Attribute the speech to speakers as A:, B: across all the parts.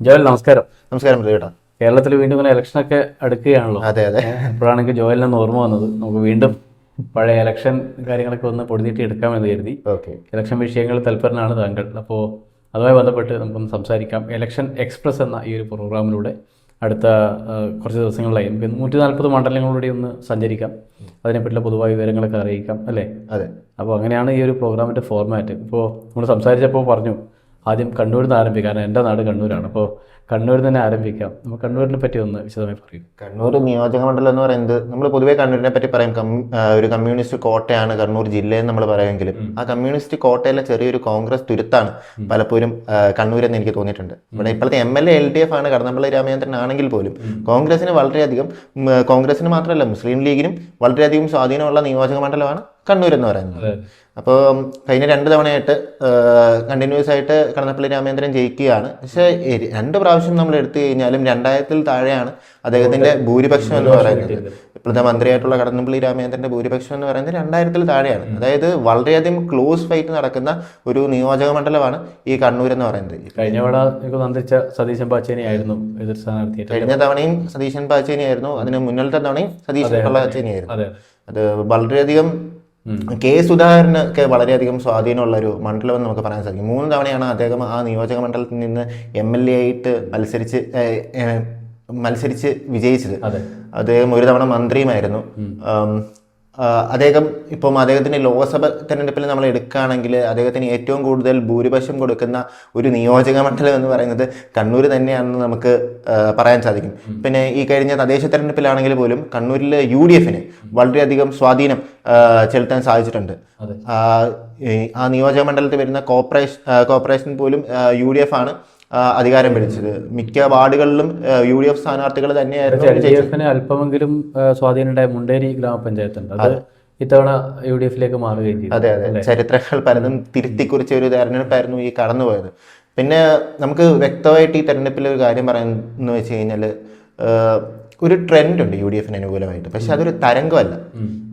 A: Joel നമസ്കാരം.
B: നമസ്കാരം പ്രതികേട്ടാ
A: കേരളത്തിൽ വീണ്ടും ഇങ്ങനെ ഇലക്ഷനൊക്കെ അടുക്കുകയാണല്ലോ.
B: അതെ അതെ.
A: അപ്പോഴാണെങ്കിൽ ജോയലിനെന്ന് ഓർമ്മ വന്നത്. നമുക്ക് വീണ്ടും പഴയ ഇലക്ഷൻ കാര്യങ്ങളൊക്കെ ഒന്ന് പൊടിനീട്ടി എടുക്കാമെന്ന് കരുതി.
B: ഓക്കെ.
A: ഇലക്ഷൻ വിഷയങ്ങൾ തൽപരനാണ് താങ്കൾ. അപ്പോൾ അതുമായി ബന്ധപ്പെട്ട് നമുക്കൊന്ന് സംസാരിക്കാം. ഇലക്ഷൻ എക്സ്പ്രസ് എന്ന ഈ ഒരു പ്രോഗ്രാമിലൂടെ അടുത്ത കുറച്ച് ദിവസങ്ങളിലായി. നമുക്ക് നൂറ്റി നാൽപ്പത് മണ്ഡലങ്ങളിലൂടെ ഒന്ന് സഞ്ചരിക്കാം. അതിനെപ്പറ്റിയുള്ള പൊതുവായ വിവരങ്ങളൊക്കെ അറിയിക്കാം അല്ലേ?
B: അതെ.
A: അപ്പോൾ അങ്ങനെയാണ് ഈ ഒരു പ്രോഗ്രാമിന്റെ ഫോർമാറ്റ് ഇപ്പോൾ നമ്മൾ സംസാരിച്ചപ്പോൾ പറഞ്ഞു ആദ്യം കണ്ണൂരിൽ നിന്ന് ആരംഭിക്കാം. കാരണം എന്റെ നാട് കണ്ണൂരാണ്. അപ്പോൾ കണ്ണൂരിൽ തന്നെ ആരംഭിക്കാം. നമുക്ക് കണ്ണൂരിനെ പറ്റി ഒന്ന് വിശദമായി പറയും.
B: കണ്ണൂർ നിയോജക മണ്ഡലം എന്ന് പറയുന്നത് നമ്മൾ പൊതുവെ കണ്ണൂരിനെ പറ്റി പറയും. ഒരു കമ്മ്യൂണിസ്റ്റ് കോട്ടയാണ് കണ്ണൂർ ജില്ലയെന്ന് നമ്മൾ പറയുമെങ്കിലും ആ കമ്മ്യൂണിസ്റ്റ് കോട്ടയിലെ ചെറിയൊരു കോൺഗ്രസ് തുരുത്താണ് പലപ്പോഴും കണ്ണൂരെന്ന് എനിക്ക് തോന്നിയിട്ടുണ്ട്. ഇവിടെ ഇപ്പോഴത്തെ M L A L D F ആണ് കടന്നപ്പള്ളി രാമചന്ദ്രൻ ആണെങ്കിൽ പോലും കോൺഗ്രസിന് വളരെയധികം കോൺഗ്രസിന് മാത്രമല്ല മുസ്ലിം ലീഗിനും വളരെയധികം സ്വാധീനമുള്ള നിയോജക മണ്ഡലമാണ് കണ്ണൂർ എന്ന് പറയുന്നത് അപ്പോൾ കഴിഞ്ഞ രണ്ട് തവണയായിട്ട് കണ്ടിന്യൂസ് ആയിട്ട് കടന്നപ്പള്ളി രാമേന്ദ്രൻ ജയിക്കുകയാണ്. പക്ഷേ രണ്ട് പ്രാവശ്യം നമ്മൾ എടുത്തു കഴിഞ്ഞാലും രണ്ടായിരത്തിൽ താഴെയാണ് അദ്ദേഹത്തിന്റെ ഭൂരിപക്ഷം എന്ന് പറയുന്നത്. ഇപ്പോഴത്തെ മന്ത്രിയായിട്ടുള്ള കടന്നപ്പള്ളി രാമേന്ദ്രന്റെ ഭൂരിപക്ഷം എന്ന് പറയുന്നത് രണ്ടായിരത്തിൽ താഴെയാണ്. അതായത് വളരെയധികം ക്ലോസ് ഫൈറ്റ് നടക്കുന്ന ഒരു നിയോജക മണ്ഡലമാണ് ഈ കണ്ണൂർ എന്ന് പറയുന്നത്.
A: കഴിഞ്ഞ തവണ എനിക്ക് സതീശൻ പാച്ചേനി ആയിരുന്നു എതിർ സ്ഥാനാർത്ഥി
B: കഴിഞ്ഞ തവണയും സതീശൻ പാച്ചേനിയായിരുന്നു അതിന് മുന്നിലത്തെ തവണയും സതീശൻ പാച്ചേനിയായിരുന്നു
A: അതെ.
B: അത് വളരെയധികം കെ സുധാകരന് ഒക്കെ വളരെയധികം സ്വാധീനമുള്ള ഒരു മണ്ഡലം എന്ന് നമുക്ക് പറയാൻ സാധിക്കും. മൂന്ന് തവണയാണ് അദ്ദേഹം ആ നിയോജക മണ്ഡലത്തിൽ നിന്ന് എം എൽ എ ആയിട്ട് മത്സരിച്ച് മത്സരിച്ച് വിജയിച്ചത്. അദ്ദേഹം ഒരു തവണ മന്ത്രിയുമായിരുന്നു. അദ്ദേഹം ഇപ്പം അദ്ദേഹത്തിന്റെ ലോക്സഭ തെരഞ്ഞെടുപ്പിൽ നമ്മൾ എടുക്കുകയാണെങ്കിൽ അദ്ദേഹത്തിന് ഏറ്റവും കൂടുതൽ ഭൂരിപക്ഷം കൊടുക്കുന്ന ഒരു നിയോജക മണ്ഡലം എന്ന് പറയുന്നത് കണ്ണൂർ തന്നെയാണെന്ന് നമുക്ക് പറയാൻ സാധിക്കും. പിന്നെ ഈ കഴിഞ്ഞ തദ്ദേശ തെരഞ്ഞെടുപ്പിലാണെങ്കിൽ പോലും കണ്ണൂരിൽ യു ഡി എഫിന് വളരെയധികം സ്വാധീനം ചെലുത്താൻ സാധിച്ചിട്ടുണ്ട്. ആ, നിയോജക മണ്ഡലത്തിൽ വരുന്ന കോർപ്പറേഷൻ കോപ്പറേഷൻ പോലും യു ഡി എഫ് ആണ് അധികാരം പിടിച്ചത്. മിക്ക വാർഡുകളിലും യു ഡി എഫ് സ്ഥാനാർത്ഥികൾ തന്നെയായിരുന്നു
A: എൽ ഡി എഫിന് അല്പമെങ്കിലും സ്വാധീനം സ്വാധീനമുണ്ടായ മുണ്ടേരി ഗ്രാമപഞ്ചായത്തുണ്ട്. അത് ഇത്തവണ യു ഡി എഫിലേക്ക് മാറുകയും ചെയ്തു.
B: അതെ അതെ. ചരിത്രങ്ങൾ പലതും തിരുത്തിക്കുറിച്ച ഒരു തെരഞ്ഞെടുപ്പായിരുന്നു ഈ കടന്നുപോയത്. പിന്നെ നമുക്ക് വ്യക്തമായിട്ട് ഈ തെരഞ്ഞെടുപ്പിൽ ഒരു കാര്യം പറയുന്നു വെച്ച് കഴിഞ്ഞാൽ ഒരു ട്രെൻഡ് ഉണ്ട് യു ഡി എഫിന് അനുകൂലമായിട്ട്. പക്ഷെ അതൊരു തരംഗമല്ല.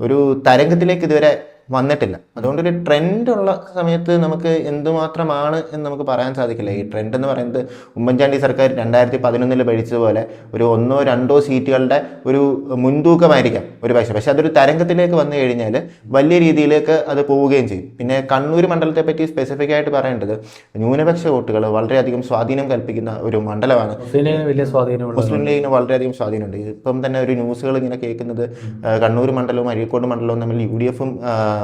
B: ഒരു തരംഗത്തിലേക്ക് ഇതുവരെ വന്നിട്ടില്ല. അതുകൊണ്ട് ഒരു ട്രെൻഡ് ഉള്ള സമയത്ത് നമുക്ക് എന്തുമാത്രമാണ് എന്ന് നമുക്ക് പറയാൻ സാധിക്കില്ല. ഈ ട്രെൻഡ് എന്ന് പറയുന്നത് ഉമ്മൻചാണ്ടി സർക്കാർ രണ്ടായിരത്തി പതിനൊന്നിൽ ഭരിച്ചതുപോലെ ഒരു ഒന്നോ രണ്ടോ സീറ്റുകളുടെ ഒരു മുൻതൂക്കമായിരിക്കാം ഒരു പക്ഷേ. പക്ഷെ അതൊരു തരംഗത്തിലേക്ക് വന്നു കഴിഞ്ഞാൽ വലിയ രീതിയിലേക്ക് അത് പോവുകയും ചെയ്യും. പിന്നെ കണ്ണൂർ മണ്ഡലത്തെ പറ്റി സ്പെസിഫിക് ആയിട്ട് പറയേണ്ടത് ന്യൂനപക്ഷ വോട്ടുകൾ വളരെയധികം സ്വാധീനം കൽപ്പിക്കുന്ന ഒരു മണ്ഡലമാണ്. മുസ്ലിം ലീഗിന് വളരെയധികം സ്വാധീനമുണ്ട്. ഇപ്പം തന്നെ ഒരു ന്യൂസുകൾ ഇങ്ങനെ കേൾക്കുന്നത് കണ്ണൂർ മണ്ഡലവും അരീക്കോട് മണ്ഡലവും തമ്മിൽ യു ഡി എഫും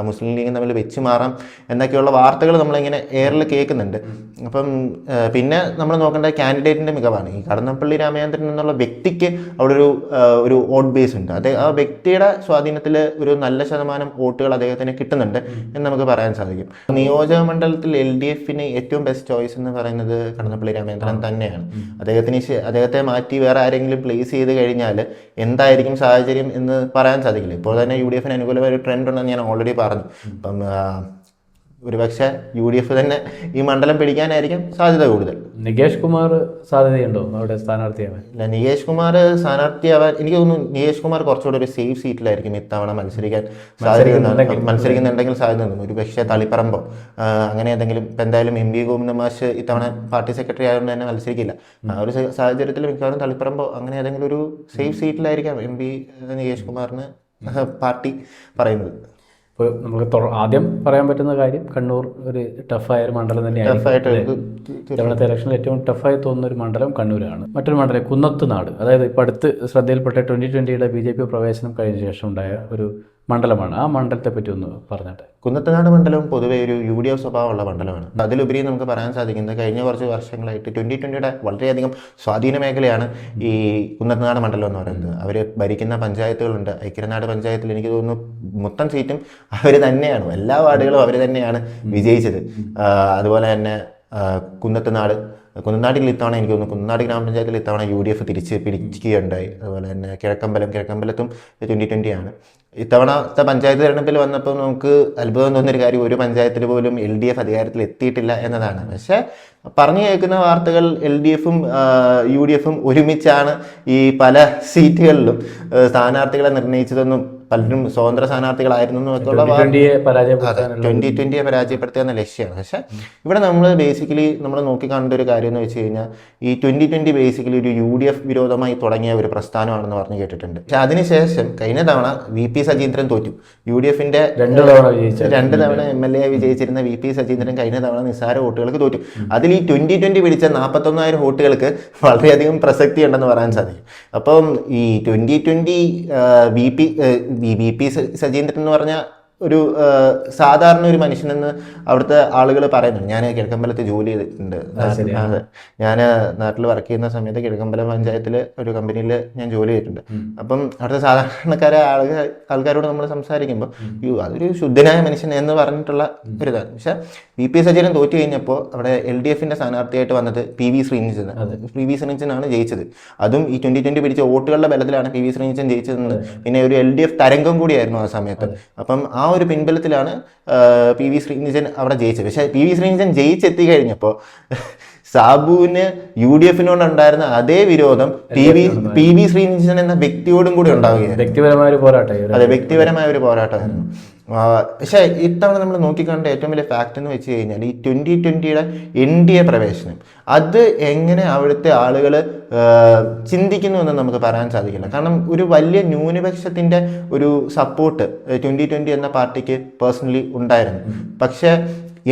B: മുസ്ലിം ലീഗും തമ്മിൽ വെച്ച് മാറാം എന്നൊക്കെയുള്ള വാർത്തകൾ നമ്മളിങ്ങനെ എയറിൽ കേൾക്കുന്നുണ്ട്. അപ്പം പിന്നെ നമ്മൾ നോക്കേണ്ട കാൻഡിഡേറ്റിന്റെ മികവാണ്. ഈ കടന്നപ്പള്ളി രാമചന്ദ്രൻ എന്നുള്ള വ്യക്തിക്ക് അവിടെ ഒരു ഒരു വോട്ട് ബേസ് ഉണ്ട്. അതെ ആ വ്യക്തിയുടെ സ്വാധീനത്തിൽ ഒരു നല്ല ശതമാനം വോട്ടുകൾ അദ്ദേഹത്തിന് കിട്ടുന്നുണ്ട് എന്ന് നമുക്ക് പറയാൻ സാധിക്കും. നിയോജക മണ്ഡലത്തിൽ എൽ ഡി എഫിന് ഏറ്റവും ബെസ്റ്റ് ചോയ്സ് എന്ന് പറയുന്നത് കടന്നപ്പള്ളി രാമചന്ദ്രൻ തന്നെയാണ്. അദ്ദേഹത്തിന് അദ്ദേഹത്തെ മാറ്റി വേറെ ആരെങ്കിലും പ്ലേസ് ചെയ്ത് കഴിഞ്ഞാൽ എന്തായിരിക്കും സാഹചര്യം എന്ന് പറയാൻ സാധിക്കില്ല. ഇപ്പോൾ തന്നെ യു ഡി എഫിന് അനുകൂലമായ ഒരു ട്രെൻഡ് ഉണ്ടെന്ന് ഞാൻ ഓൾറെഡി പറഞ്ഞു. അപ്പം ആ, ഒരുപക്ഷെ യു ഡി എഫ് തന്നെ ഈ മണ്ഡലം പിടിക്കാനായിരിക്കും സാധ്യത കൂടുതൽ.
A: നികേഷ് കുമാർ സാധ്യതയുണ്ടോ അവിടെ സ്ഥാനാർത്ഥിയാവാൻ?
B: നികേഷ് കുമാർ സ്ഥാനാർത്ഥിയാവാൻ എനിക്ക് തോന്നുന്നു നികേഷ് കുമാർ കുറച്ചുകൂടെ ഒരു സേഫ് സീറ്റിലായിരിക്കും ഇത്തവണ മത്സരിക്കാൻ സാധ്യത മത്സരിക്കുന്നുണ്ടെങ്കിൽ സാധ്യത ഒരു പക്ഷേ തളിപ്പറമ്പോ അങ്ങനെ എന്തെങ്കിലും ഇപ്പം എന്തായാലും എം ബി ഗോവിന്ദ മാഷ് ഇത്തവണ പാർട്ടി സെക്രട്ടറി ആയതുകൊണ്ട് തന്നെ മത്സരിക്കില്ല. ആ ഒരു സാഹചര്യത്തിൽ മിക്കവാറും തളിപ്പറമ്പോ അങ്ങനെ ഏതെങ്കിലും ഒരു സേഫ് സീറ്റിലായിരിക്കാം എം പി നികേഷ് കുമാറിന് പാർട്ടി പറയുന്നത്.
A: ഇപ്പോൾ നമുക്ക് ആദ്യം പറയാൻ പറ്റുന്ന കാര്യം കണ്ണൂർ ഒരു ടഫായ ഒരു മണ്ഡലം
B: തന്നെയാണ്
A: ഇത്തവണത്തെ ഇലക്ഷനിൽ ഏറ്റവും ടഫായി തോന്നുന്ന ഒരു മണ്ഡലം കണ്ണൂരാണ്. മറ്റൊരു മണ്ഡലം കുന്നത്തുനാട് അതായത് ഇപ്പോൾ അടുത്ത് ശ്രദ്ധയിൽപ്പെട്ട ട്വന്റി ട്വന്റിയുടെ ബി ജെ പി പ്രവേശനം കഴിഞ്ഞ ശേഷം ഉണ്ടായ ഒരു മണ്ഡലമാണ്. ആ മണ്ഡലത്തെ പറ്റി ഒന്ന് പറഞ്ഞിട്ട്.
B: കുന്നത്തനാട് മണ്ഡലം പൊതുവെ ഒരു യു ഡി എഫ് സ്വഭാവമുള്ള മണ്ഡലമാണ്. അതിലുപരി നമുക്ക് പറയാൻ സാധിക്കുന്നത് കഴിഞ്ഞ കുറച്ച് വർഷങ്ങളായിട്ട് ട്വന്റി ട്വന്റിയുടെ വളരെയധികം സ്വാധീന മേഖലയാണ് ഈ കുന്നത്തനാട് മണ്ഡലം എന്ന് പറയുന്നത്. അവർ ഭരിക്കുന്ന പഞ്ചായത്തുകളുണ്ട്. ഐക്യനാട് പഞ്ചായത്തിൽ എനിക്ക് തോന്നുന്നു മൊത്തം സീറ്റും അവർ തന്നെയാണ്. എല്ലാ വാർഡുകളും അവർ തന്നെയാണ് വിജയിച്ചത്. അതുപോലെ തന്നെ കുന്നത്തനാട് കുന്നനാട്ടിൽ ഇത്തവണ എനിക്ക് തോന്നുന്നു. കുന്നനാട് ഗ്രാമപഞ്ചായത്തിൽ ഇത്തവണ യു ഡി എഫ് തിരിച്ച് പിടിക്കുകയുണ്ടായി അതുപോലെ തന്നെ കിഴക്കമ്പലം കിഴക്കമ്പലത്തും ട്വന്റി ട്വന്റി ആണ്. ഇത്തവണത്തെ പഞ്ചായത്ത് തിരഞ്ഞെടുപ്പിൽ വന്നപ്പോൾ നമുക്ക് അത്ഭുതം തോന്നിയൊരു കാര്യം ഒരു പഞ്ചായത്തിൽ പോലും എൽ ഡി എഫ് അധികാരത്തിൽ എത്തിയിട്ടില്ല എന്നതാണ്. പക്ഷേ പറഞ്ഞു കേൾക്കുന്ന വാർത്തകൾ എൽ ഡി എഫും യു ഡി എഫും ഒരുമിച്ചാണ് ഈ പല സീറ്റുകളിലും സ്ഥാനാർത്ഥികളെ നിർണയിച്ചതെന്നും പലരും സ്വതന്ത്ര സ്ഥാനാർത്ഥികളായിരുന്നു എന്നൊക്കെയുള്ള ട്വന്റി ട്വന്റിയെ പരാജയപ്പെടുത്തുക എന്ന ലക്ഷ്യമാണ്. പക്ഷെ ഇവിടെ നമ്മൾ ബേസിക്കലി നമ്മൾ നോക്കിക്കാണേണ്ട ഒരു കാര്യം എന്ന് വെച്ച് കഴിഞ്ഞാൽ ഈ ട്വന്റി ട്വന്റി ബേസിക്കലി ഒരു യു ഡി എഫ് വിരോധമായി തുടങ്ങിയ ഒരു പ്രസ്ഥാനമാണെന്ന് പറഞ്ഞു കേട്ടിട്ടുണ്ട്. പക്ഷെ അതിനുശേഷം കഴിഞ്ഞ തവണ വി പി സജീന്ദ്രൻ തോറ്റു. യു ഡി എഫിന്റെ
A: രണ്ട് തവണ
B: രണ്ട് തവണ എം എൽ എ വിജയിച്ചിരുന്ന വി പി സജീന്ദ്രൻ കഴിഞ്ഞ തവണ നിസ്സാര വോട്ടുകൾക്ക് തോറ്റു. അതിൽ ഈ ട്വന്റി ട്വന്റി പിടിച്ച നാൽപ്പത്തൊന്നായിരം വോട്ടുകൾക്ക് വളരെയധികം പ്രസക്തി ഉണ്ടെന്ന് പറയാൻ സാധിക്കും. അപ്പം ഈ twenty twenty V P V P Sajeendran എന്ന് പറഞ്ഞ ഒരു സാധാരണ ഒരു മനുഷ്യനെന്ന് അവിടുത്തെ ആളുകൾ പറയുന്നുണ്ട്. ഞാൻ കിഴക്കമ്പലത്ത് ജോലി ചെയ്തിട്ടുണ്ട്. ഞാൻ നാട്ടിൽ വർക്ക് ചെയ്യുന്ന സമയത്ത് കിഴക്കമ്പലം പഞ്ചായത്തിൽ ഒരു കമ്പനിയിൽ ഞാൻ ജോലി ചെയ്തിട്ടുണ്ട്. അപ്പം അവിടുത്തെ സാധാരണക്കാരെ ആളുകൾ ആൾക്കാരോട് നമ്മൾ സംസാരിക്കുമ്പോൾ യു അതൊരു ശുദ്ധനായ മനുഷ്യൻ എന്ന് പറഞ്ഞിട്ടുള്ള ഒരു ഇതാണ്. പക്ഷേ വി പി സജീരൻ തോറ്റു കഴിഞ്ഞപ്പോൾ അവിടെ എൽ ഡി എഫിന്റെ സ്ഥാനാർത്ഥിയായിട്ട് വന്നത് P V Srinijan. P V ശ്രീനിജനാണ് ജയിച്ചത്. അതും ഈ ട്വന്റി ട്വന്റി പിടിച്ച വോട്ടുകളുടെ ബലത്തിലാണ് പി വി ശ്രീനിജൻ ജയിച്ചതെന്ന്. പിന്നെ ഒരു എൽ ഡി എഫ് തരംഗം കൂടിയായിരുന്നു ആ സമയത്ത്. അപ്പം ആ ഒരു പിൻബലത്തിലാണ് പി വി ശ്രീനിജൻ അവിടെ ജയിച്ചത്. പക്ഷേ പി വി ശ്രീനിജൻ ജയിച്ചെത്തി കഴിഞ്ഞപ്പോൾ സാബുവിന് യു ഡി എഫിനോട് ഉണ്ടായിരുന്ന അതേ വിരോധം P V P V Sreenijan എന്ന വ്യക്തിയോടും കൂടി ഉണ്ടാവുകയായിരുന്നു.
A: വ്യക്തിപരമായ ഒരു പോരാട്ടം
B: അതെ വ്യക്തിപരമായ ഒരു പോരാട്ടമായിരുന്നു. പക്ഷെ ഇത്തവണ നമ്മൾ നോക്കിക്കാണ്ട ഏറ്റവും വലിയ ഫാക്ട് എന്ന് വെച്ച് കഴിഞ്ഞാൽ ഈ ട്വന്റി ട്വന്റിയുടെ എൻ ഡി എ പ്രവേശനം. അത് എങ്ങനെ അവിടുത്തെ ആളുകൾ ചിന്തിക്കുന്നു എന്ന് നമുക്ക് പറയാൻ സാധിക്കില്ല. കാരണം ഒരു വലിയ ന്യൂനപക്ഷത്തിന്റെ ഒരു സപ്പോർട്ട് ട്വന്റി ട്വന്റി എന്ന പാർട്ടിക്ക് പേഴ്സണലി ഉണ്ടായിരുന്നു. പക്ഷേ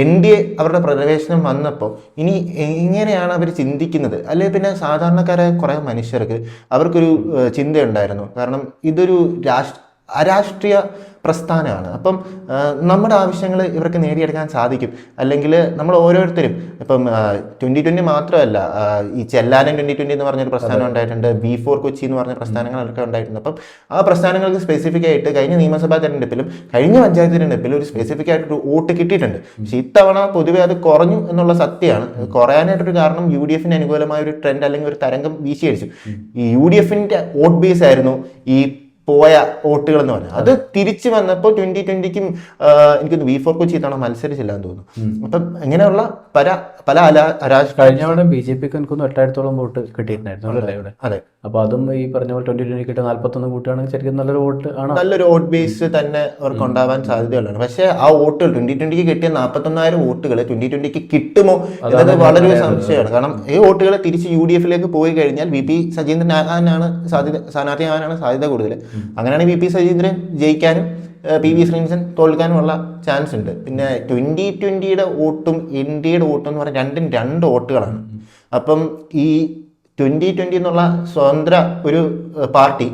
B: എൻ ഡി എ അവരുടെ പ്രവേശനം വന്നപ്പോൾ ഇനി എങ്ങനെയാണ് അവർ ചിന്തിക്കുന്നത്. അല്ലെങ്കിൽ പിന്നെ സാധാരണക്കാരായ കുറേ മനുഷ്യർക്ക് അവർക്കൊരു ചിന്തയുണ്ടായിരുന്നു. കാരണം ഇതൊരു രാഷ്ട്ര അരാഷ്ട്രീയ പ്രസ്ഥാനമാണ്. അപ്പം നമ്മുടെ ആവശ്യങ്ങൾ ഇവർക്ക് നേടിയെടുക്കാൻ സാധിക്കും. അല്ലെങ്കിൽ നമ്മൾ ഓരോരുത്തരും ഇപ്പം ട്വന്റി ട്വന്റി മാത്രമല്ല ഈ ചെല്ലാനം ട്വന്റി ട്വന്റി എന്ന് പറഞ്ഞൊരു പ്രസ്ഥാനം ഉണ്ടായിട്ടുണ്ട്. ബി ഫോർ കൊച്ചി എന്ന് പറഞ്ഞ പ്രസ്ഥാനങ്ങളൊക്കെ ഉണ്ടായിട്ടുണ്ട്. അപ്പം ആ പ്രസ്ഥാനങ്ങൾക്ക് സ്പെസിഫിക് ആയിട്ട് കഴിഞ്ഞ നിയമസഭാ തെരഞ്ഞെടുപ്പിലും കഴിഞ്ഞ പഞ്ചായത്ത് തെരഞ്ഞെടുപ്പിലും ഒരു സ്പെസിഫിക് ആയിട്ട് ഒരു വോട്ട് കിട്ടിയിട്ടുണ്ട്. പക്ഷെ ഇത്തവണ പൊതുവെ അത് കുറഞ്ഞു എന്നുള്ള സത്യമാണ്. കുറയാനായിട്ടൊരു കാരണം യു ഡി എഫിന് അനുകൂലമായ ഒരു ട്രെൻഡ് അല്ലെങ്കിൽ ഒരു തരംഗം വീശിയടിച്ചു. ഈ യു ഡി എഫിന്റെ വോട്ട് ബേസ് ആയിരുന്നു ഈ പോയ വോട്ടുകൾ എന്ന് പറഞ്ഞാൽ. അത് തിരിച്ചു വന്നപ്പോൾ ട്വന്റി ട്വന്റിക്കും എനിക്ക് വി ഫോർ കൊച്ചി തവണ മത്സരിച്ചില്ല എന്ന് തോന്നുന്നു. അപ്പം ഇങ്ങനെയുള്ള പല പല അല
A: കഴിഞ്ഞ തവണ ബി ജെ പിക്ക് എനിക്കൊന്ന് എട്ടായിരത്തോളം വോട്ട് കിട്ടിയിട്ടുണ്ടായിരുന്നു. അല്ലേ
B: അതെ.
A: അപ്പൊ അതും ഈ പറഞ്ഞ പോലെ ട്വന്റി ട്വന്റി കിട്ടിയ നാല്പത്തൊന്ന് കൂട്ടുകയാണെങ്കിൽ ശരിക്കും നല്ലൊരു വോട്ട് ആണ്?
B: നല്ലൊരു വോട്ട് ബേസ് തന്നെ അവർക്ക് ഉണ്ടാവാൻ സാധ്യതയുള്ളതാണ്. പക്ഷേ ആ വോട്ടുകൾ ട്വന്റി ട്വന്റിക്ക് കിട്ടിയ നാൽപ്പത്തൊന്നായിരം വോട്ടുകൾ ട്വന്റി ട്വന്റിക്ക് കിട്ടുമോ എന്നത് വളരെ സംശയമാണ്. കാരണം ഈ വോട്ടുകൾ തിരിച്ച് യു ഡി എഫിലേക്ക് പോയി കഴിഞ്ഞാൽ വി പി സജീന്ദ്രൻ ആകാനാണ് സാധ്യത സ്ഥാനാർത്ഥിയാകാനാണ് സാധ്യത കൂടുതൽ. അങ്ങനെയാണെങ്കിൽ വി പി സജീന്ദ്രൻ ജയിക്കാനും പി വി ശ്രീനിസൻ തോൽക്കാനുമുള്ള ചാൻസ് ഉണ്ട്. പിന്നെ ട്വന്റി ട്വന്റിയുടെ വോട്ടും എൻ ഡിയുടെ വോട്ടും എന്ന് പറഞ്ഞാൽ രണ്ടും രണ്ട് വോട്ടുകളാണ്. അപ്പം ഈ ട്വന്റി ട്വന്റി എന്നുള്ള സ്വതന്ത്ര ഒരു പാർട്ടി.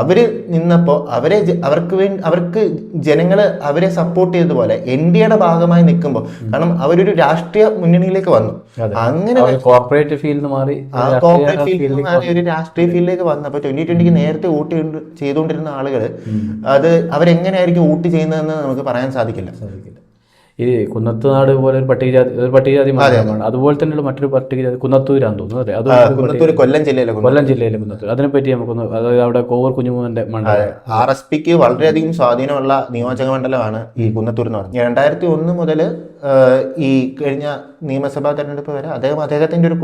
B: അവർ നിന്നപ്പോൾ അവരെ അവർക്ക് വേണ്ടി അവർക്ക് ജനങ്ങൾ അവരെ സപ്പോർട്ട് ചെയ്തതുപോലെ എൻ ഡി എയുടെ ഭാഗമായി നിൽക്കുമ്പോൾ കാരണം അവരൊരു രാഷ്ട്രീയ മുന്നണിയിലേക്ക് വന്നു. അങ്ങനെ
A: കോർപ്പറേറ്റ് ഫീൽഡ് മാറി
B: കോർപ്പറേറ്റ്
A: ഫീൽഡ്
B: മാറി ഒരു രാഷ്ട്രീയ ഫീൽഡിലേക്ക് വന്നപ്പോൾ ട്വന്റി ട്വന്റിക്ക് നേരത്തെ വോട്ട് ചെയ്തുകൊണ്ടിരുന്ന ആളുകൾ അത് അവരെങ്ങനെയായിരിക്കും വോട്ട് ചെയ്യുന്നതെന്ന് നമുക്ക് പറയാൻ സാധിക്കില്ല.
A: സാധിക്കില്ല. ഈ കുന്നത്തുനാട് പോലെ ഒരു പട്ടികജാതി ഒരു പട്ടികജാതി മണ്ഡലമാണ് അതുപോലെ തന്നെയുള്ള മറ്റൊരു പട്ടികജാതി കുന്നത്തൂരാന്ന് തോന്നുന്നു അതെ
B: അത് കൊല്ലം ജില്ലയിലെ
A: കൊല്ലം ജില്ലയിലെ കുന്നത്തൂർ അതിനെപ്പറ്റി നമുക്കൊന്ന് അതായത് അവിടെ കോവൂർ കുഞ്ഞുമോന്റെ മണ്ഡലം.
B: ആർ എസ് പിക്ക് വളരെയധികം സ്വാധീനമുള്ള നിയോജക മണ്ഡലമാണ് ഈ കുന്നത്തൂർ എന്ന് പറഞ്ഞത്. രണ്ടായിരത്തി ഒന്ന് മുതൽ ഈ കഴിഞ്ഞ നിയമസഭാ തെരഞ്ഞെടുപ്പ് വരെ അദ്ദേഹം അദ്ദേഹത്തിന്റെ ഒരു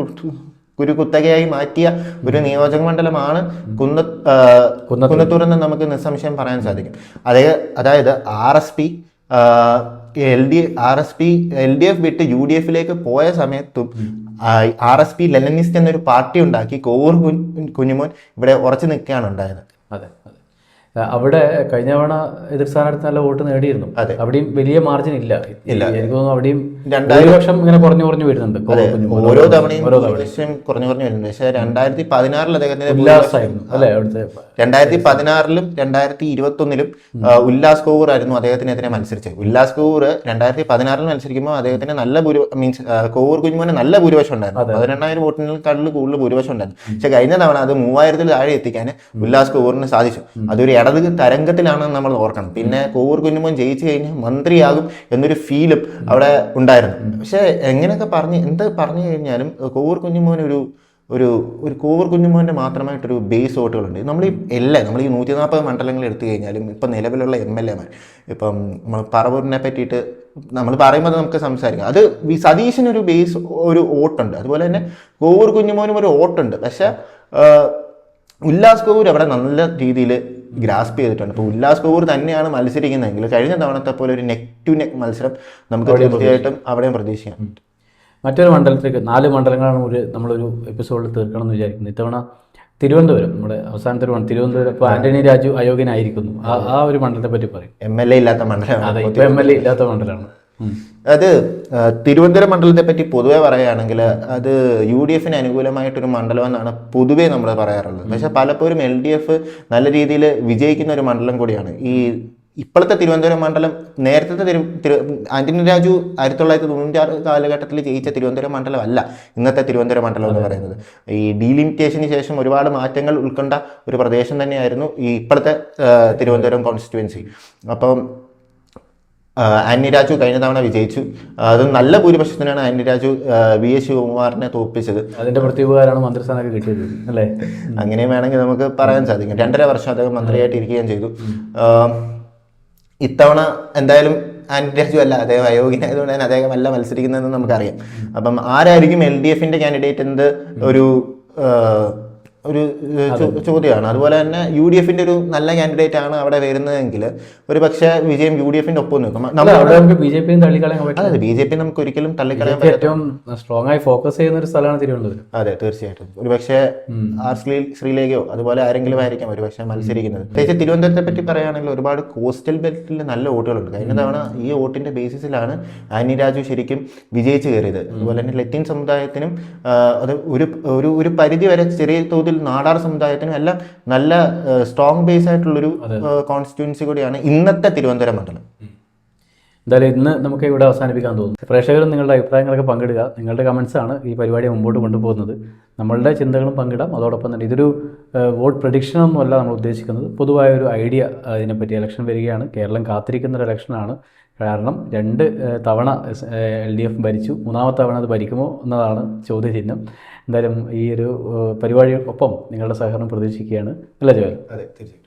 B: ഒരു കുത്തകയായി മാറ്റിയ ഒരു നിയോജക മണ്ഡലമാണ് കുന്ന കുന്നത്തൂർ എന്ന് നമുക്ക് നിസ്സംശയം പറയാൻ സാധിക്കും. അതേ അതായത് R S P L D R S P L D F വിട്ട് യു ഡി എഫിലേക്ക് പോയ സമയത്തും ആർ എസ് പി ലെനനിസ്റ്റ് എന്നൊരു പാർട്ടി ഉണ്ടാക്കി കോവൂർ കുഞ്ഞുമോൻ ഇവിടെ ഉറച്ചു നിൽക്കുകയാണ് ഉണ്ടായത്
A: അതെ അതെ അവിടെ കഴിഞ്ഞ തവണ എതിർ സ്ഥാനാർത്ഥി നല്ല വോട്ട് നേടിയിരുന്നു
B: അതെ.
A: അവിടെയും വലിയ മാർജിൻ ഇല്ല
B: ഇല്ല.
A: എനിക്ക് തോന്നുന്നു അവിടെയും
B: രണ്ടായിരം-
A: വർഷം ഇങ്ങനെ കുറഞ്ഞു കുറഞ്ഞു വരുന്നുണ്ട്. ഓരോ തവണയും
B: ഓരോ തവണയും ഭൂരിപക്ഷം കുറഞ്ഞു കുറഞ്ഞു വരുന്നുണ്ട്. പക്ഷേ രണ്ടായിരത്തി പതിനാറിൽ അദ്ദേഹത്തിന്റെ രണ്ടായിരത്തി പതിനാറിലും രണ്ടായിരത്തി ഇരുപത്തി ഒന്നിലും ഉല്ലാസ് കോവൂർ ആയിരുന്നു അദ്ദേഹത്തിനെതിരെ മത്സരിച്ചത്. ഉല്ലാസ് കോവൂർ രണ്ടായിരത്തി പതിനാറിൽ മത്സരിക്കുമ്പോൾ അദ്ദേഹത്തിന് നല്ല ഭൂരി മീൻസ് കോവൂർ കുഞ്ഞുമോന് നല്ല ഭൂരിപക്ഷം ഉണ്ടായിരുന്നു. പതിനെണ്ണായിരം വോട്ടിനേക്കാളും കൂടുതൽ ഭൂരിപക്ഷം ഉണ്ടായിരുന്നു. പക്ഷെ കഴിഞ്ഞ തവണ അത് മൂവായിരത്തിൽ താഴെ എത്തിക്കാൻ ഉല്ലാസ് കോവൂറിന് സാധിച്ചു. അതൊരു ഇടത് തരംഗത്തിലാണെന്ന് നമ്മൾ ഓർക്കണം. പിന്നെ കോവൂർ കുഞ്ഞുമോൻ ജയിച്ചു കഴിഞ്ഞാൽ മന്ത്രിയാകും എന്നൊരു ഫീലും അവിടെ ഉണ്ടായിരുന്നു. പക്ഷെ എങ്ങനെയൊക്കെ പറഞ്ഞ് എന്ത് പറഞ്ഞു കഴിഞ്ഞാലും കോവൂർ കുഞ്ഞുമോൻ ഒരു ഒരു ഒരു കോവൂർ കുഞ്ഞുമോന്റെ മാത്രമായിട്ടൊരു ബേസ് വോട്ടുകളുണ്ട്. നമ്മൾ ഈ എല്ലാ നമ്മൾ ഈ നൂറ്റി നാൽപ്പത് മണ്ഡലങ്ങൾ എടുത്തു കഴിഞ്ഞാലും ഇപ്പം നിലവിലുള്ള എം എൽ എമാർ ഇപ്പം നമ്മൾ പറവൂരിനെ പറ്റിയിട്ട് നമ്മൾ പറയുമ്പോൾ നമുക്ക് സംസാരിക്കാം. അത് വി- സതീശനൊരു ബേസ് ഒരു വോട്ടുണ്ട്. അതുപോലെ തന്നെ കോവൂർ കുഞ്ഞുമോനും ഒരു വോട്ടുണ്ട്. പക്ഷേ ഉല്ലാസ് കോവൂർ അവിടെ നല്ല രീതിയിൽ ഗ്രാസ്പ് ചെയ്തിട്ടുണ്ട്. ഇപ്പോൾ ഉല്ലാസ് കപൂർ തന്നെയാണ് മത്സരിക്കുന്നതെങ്കിൽ കഴിഞ്ഞ തവണത്തെ പോലെ ഒരു നെക്ക് ടു നെക്ക് മത്സരം നമുക്ക് തീർച്ചയായിട്ടും അവിടെയും പ്രതീക്ഷിക്കാം.
A: മറ്റൊരു മണ്ഡലത്തിലേക്ക് നാല് മണ്ഡലങ്ങളാണ് ഒരു നമ്മളൊരു എപ്പിസോഡിൽ തീർക്കണം എന്ന് വിചാരിക്കുന്നത് ഇത്തവണ തിരുവനന്തപുരം നമ്മുടെ അവസാനത്തെ മണ്ഡലം തിരുവനന്തപുരം ഇപ്പോൾ ആന്റണി രാജു അയോഗ്യനായിരിക്കുന്നു. ആ ആ ഒരു മണ്ഡലത്തെ പറ്റി പറയും.
B: എം എൽ എ ഇല്ലാത്ത മണ്ഡലമാണ്.
A: അതെ ഇപ്പോൾ എം എൽ എ ഇല്ലാത്ത മണ്ഡലമാണ്.
B: അത് തിരുവനന്തപുരം മണ്ഡലത്തെ പറ്റി പൊതുവെ പറയുകയാണെങ്കിൽ അത് യു ഡി എഫിന് അനുകൂലമായിട്ടൊരു മണ്ഡലം എന്നാണ് പൊതുവെ നമ്മൾ പറയാറുള്ളത്. പക്ഷെ പലപ്പോഴും എൽ ഡി എഫ് നല്ല രീതിയിൽ വിജയിക്കുന്ന ഒരു മണ്ഡലം കൂടിയാണ്. ഈ ഇപ്പോഴത്തെ തിരുവനന്തപുരം മണ്ഡലം നേരത്തെ തിരു തിരു ആന്റണി രാജു ആയിരത്തി തൊള്ളായിരത്തി തൊണ്ണൂറ്റാറ് കാലഘട്ടത്തിൽ ജയിച്ച തിരുവനന്തപുരം മണ്ഡലം അല്ല ഇന്നത്തെ തിരുവനന്തപുരം മണ്ഡലം എന്ന് പറയുന്നത്. ഈ ഡീലിമിറ്റേഷന് ശേഷം ഒരുപാട് മാറ്റങ്ങൾ ഉൾക്കൊണ്ട ഒരു പ്രദേശം തന്നെയായിരുന്നു ഈ ഇപ്പോഴത്തെ തിരുവനന്തപുരം കോൺസ്റ്റിറ്റുവൻസി അപ്പം ആന്റി രാജു കഴിഞ്ഞ തവണ വിജയിച്ചു. അത് നല്ല ഭൂരിപക്ഷത്തിനാണ് ആന്നി രാജു വി എസ് ശിവകുമാറിനെ തോൽപ്പിച്ചത്
A: അതിന്റെ പ്രത്യുപകാരമാണ് മന്ത്രിസ്ഥാനമൊക്കെ കിട്ടിയത് അല്ലേ?
B: അങ്ങനെ വേണമെങ്കിൽ നമുക്ക് പറയാൻ സാധിക്കും. രണ്ടര വർഷം അദ്ദേഹം മന്ത്രിയായിട്ട് ഇരിക്കുകയും ചെയ്തു ഇത്തവണ എന്തായാലും ആന്റി രാജു അല്ല അദ്ദേഹം അയോഗ്യനായതുകൊണ്ട് തന്നെ അദ്ദേഹം അല്ല മത്സരിക്കുന്നതെന്ന് നമുക്കറിയാം. അപ്പം ആരായിരിക്കും എൽ ഡി എഫിന്റെ കാൻഡിഡേറ്റ് എന്ത് ഒരു ഒരു ചോദ്യമാണ് അതുപോലെ തന്നെ യു ഡി എഫിന്റെ ഒരു നല്ല കാൻഡിഡേറ്റ് ആണ് അവിടെ വരുന്നതെങ്കിൽ ഒരു പക്ഷേ വിജയം യു ഡി എഫിന്റെ ഒപ്പം നിൽക്കും.
A: ബി ജെ പിയും തള്ളിക്കളയാൻ
B: ബി ജെ പി നമുക്ക് ഒരിക്കലും തള്ളിക്കളയാൻ
A: ഏറ്റവും സ്ട്രോങ് ആയി ഫോക്കസ് ചെയ്യുന്ന ഒരു സ്ഥലമാണ് തിരുവനന്തപുരം.
B: അതെ തീർച്ചയായിട്ടും. ഒരു പക്ഷേ ആർ ശ്രീ ശ്രീലേഖയോ അതുപോലെ ആരെങ്കിലും ആയിരിക്കാം ഒരു പക്ഷേ മത്സരിക്കുന്നത്. പ്രത്യേകിച്ച് തിരുവനന്തപുരത്തെ പറ്റി പറയുകയാണെങ്കിൽ ഒരുപാട് കോസ്റ്റൽ ബെൽറ്റിൽ നല്ല വോട്ടുകളുണ്ട്. കഴിഞ്ഞ തവണ ഈ വോട്ടിന്റെ ബേസിസിലാണ് ആനി രാജു ശരിക്കും വിജയിച്ചു കയറിയത്. അതുപോലെ തന്നെ ലത്തീൻ സമുദായത്തിനും അത് ഒരു ഒരു പരിധി വരെ ചെറിയ തോതിൽ നാടാർ സമുദായത്തിനും എല്ലാം നല്ല സ്ട്രോങ് ബേസ് ആയിട്ടുള്ളൊരു കോൺസ്റ്റിറ്റ്യുവൻസി കൂടിയാണ് ഇന്നത്തെ തിരുവനന്തപുരം മണ്ഡലം.
A: എന്തായാലും ഇന്ന് നമുക്ക് ഇവിടെ അവസാനിപ്പിക്കാൻ തോന്നുന്നു. പ്രേക്ഷകരും നിങ്ങളുടെ അഭിപ്രായങ്ങളൊക്കെ പങ്കിടുക. നിങ്ങളുടെ കമൻസ് ആണ് ഈ പരിപാടി മുമ്പോട്ട് കൊണ്ടുപോകുന്നത്. നമ്മളുടെ ചിന്തകളും പങ്കിടാം. അതോടൊപ്പം തന്നെ ഇതൊരു വോട്ട് പ്രഡിക്ഷൻ ഒന്നുമല്ല നമ്മൾ ഉദ്ദേശിക്കുന്നത്. പൊതുവായ ഒരു ഐഡിയ അതിനെപ്പറ്റി ഇലക്ഷൻ വരികയാണ്. കേരളം കാത്തിരിക്കുന്ന ഒരു ഇലക്ഷനാണ് കാരണം രണ്ട് തവണ എൽ ഡി എഫ് ഭരിച്ചു. മൂന്നാമത്തെ തവണ അത് ഭരിക്കുമോ എന്നതാണ് ചോദ്യചിഹ്നം. എന്തായാലും ഈ ഒരു പരിപാടിക്കൊപ്പം നിങ്ങളുടെ സഹകരണം പ്രതീക്ഷിക്കുകയാണ്. അല്ലേ ജോയൽ?
B: അതെ തീർച്ചയായിട്ടും.